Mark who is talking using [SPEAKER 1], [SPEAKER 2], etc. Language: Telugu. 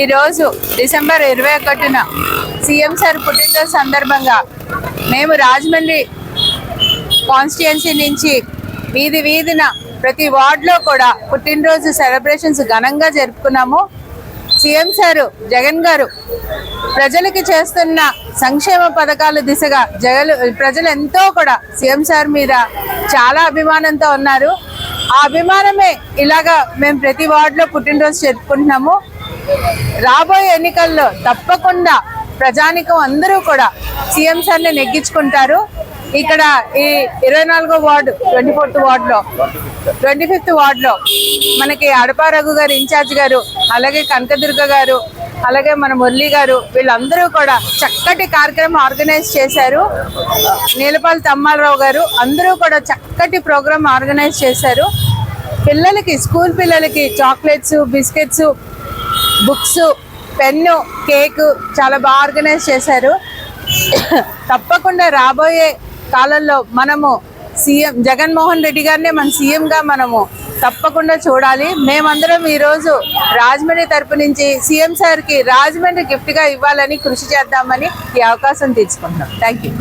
[SPEAKER 1] ఈరోజు డిసెంబర్ ఇరవై ఒకటిన సీఎం సార్ పుట్టినరోజు సందర్భంగా మేము రాజమండ్రి కాన్స్టిట్యున్సీ నుంచి వీధి వీధిన ప్రతి వార్డులో కూడా పుట్టినరోజు సెలబ్రేషన్స్ ఘనంగా జరుపుకున్నాము. సీఎం సారు జగన్ గారు ప్రజలకి చేస్తున్న సంక్షేమ పథకాల దిశగా జగలు ప్రజలు ఎంతో కూడా సీఎం సార్ మీద చాలా అభిమానంతో ఉన్నారు. ఆ అభిమానమే ఇలాగా మేము ప్రతి వార్డులో పుట్టినరోజు జరుపుకుంటున్నాము. రాబోయే ఎన్నికల్లో తప్పకుండా ప్రజానికం అందరూ కూడా సీఎం సార్ని నెగ్గించుకుంటారు. ఇక్కడ ఈ ఇరవై నాలుగో వార్డు ట్వంటీ ఫోర్త్ వార్డులో ట్వంటీ ఫిఫ్త్ వార్డులో మనకి అడపా రఘు గారు ఇన్ఛార్జ్ గారు అలాగే కనకదుర్గ గారు అలాగే మన మురళి గారు వీళ్ళందరూ కూడా చక్కటి కార్యక్రమం ఆర్గనైజ్ చేశారు. నీలపాల్ తమ్మారావు గారు అందరూ కూడా చక్కటి ప్రోగ్రాం ఆర్గనైజ్ చేశారు. పిల్లలకి స్కూల్ పిల్లలకి chocolates biscuits books pen cake చాలా బాగా ఆర్గనైజ్ చేశారు. తప్పకుండా రాబోయే కాలంలో మనము సీఎం జగన్మోహన్ రెడ్డి గారినే మన సీఎంగా మనము తప్పకుండా చూడాలి. మేమందరం ఈరోజు రాజమండ్రి తరపు నుంచి సీఎం సార్కి రాజమండ్రి గిఫ్ట్గా ఇవ్వాలని కృషి చేద్దామని ఈ అవకాశం తీసుకుంటున్నాం థ్యాంక్ యూ